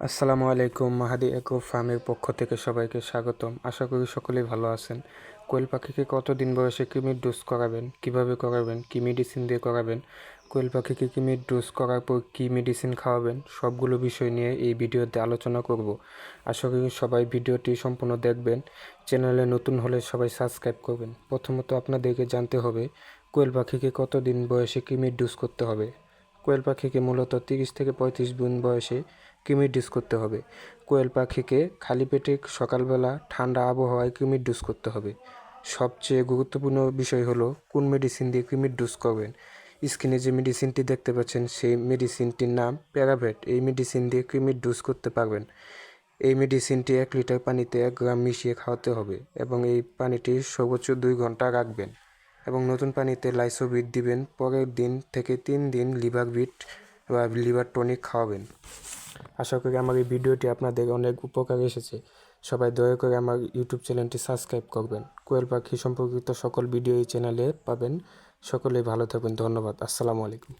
আসসালামু আলাইকুম, মাহাদি একো ফার্মের পক্ষ থেকে সবাইকে স্বাগতম। আশা করি সকলেই ভালো আছেন। কোয়েল পাখিকে কতদিন বয়সে কৃমির ডোজ করাবেন, কীভাবে করাবেন, কি মেডিসিন দিয়ে করাবেন, কোয়েল পাখিকে কৃমির ডোজ করার পর কী মেডিসিন খাওয়াবেন, সবগুলো বিষয় নিয়ে এই ভিডিওতে আলোচনা করব। আশা করি সবাই ভিডিওটি সম্পূর্ণ দেখবেন। চ্যানেলে নতুন হলে সবাই সাবস্ক্রাইব করবেন। প্রথমত আপনাদেরকে জানতে হবে, কোয়েল পাখিকে কতদিন বয়সে কৃমির ডোজ করতে হবে? কোয়েল পাখিকে মূলত তিরিশ থেকে পঁয়ত্রিশ দিন বয়সে কৃমির ডোজ করতে হবে। কোয়েল পাখিকে খালি পেটে সকালবেলা ঠান্ডা আবহাওয়ায় কৃমির ডোজ করতে হবে। সবচেয়ে গুরুত্বপূর্ণ বিষয় হলো, কোন মেডিসিন দিয়ে কৃমির ডোজ করবেন? স্ক্রিনে যে মেডিসিনটি দেখতে পাচ্ছেন, সেই মেডিসিনটির নাম প্যারাভেট এই মেডিসিন দিয়ে কৃমির ডোজ করতে পারবেন। এই মেডিসিনটি এক লিটার পানিতে এক গ্রাম মিশিয়ে খাওয়াতে হবে এবং এই পানিটি সর্বোচ্চ দুই ঘণ্টা রাখবেন। এবং নতুন পানিতে লাইসোবিট দিবেন, পরের দিন থেকে তিন দিন লিভার বিট বা লিভার টনিক খাওয়াবেন। আশা করি আমার এই ভিডিওটি আপনাদের অনেক উপকার এসেছে। সবাই দয়া করে আমার ইউটিউব চ্যানেলটি সাবস্ক্রাইব করবেন। কোয়েল পাখি সম্পর্কিত সকল ভিডিও এই চ্যানেলে পাবেন। সকলেই ভালো থাকবেন ধন্যবাদ। আসসালামু আলাইকুম।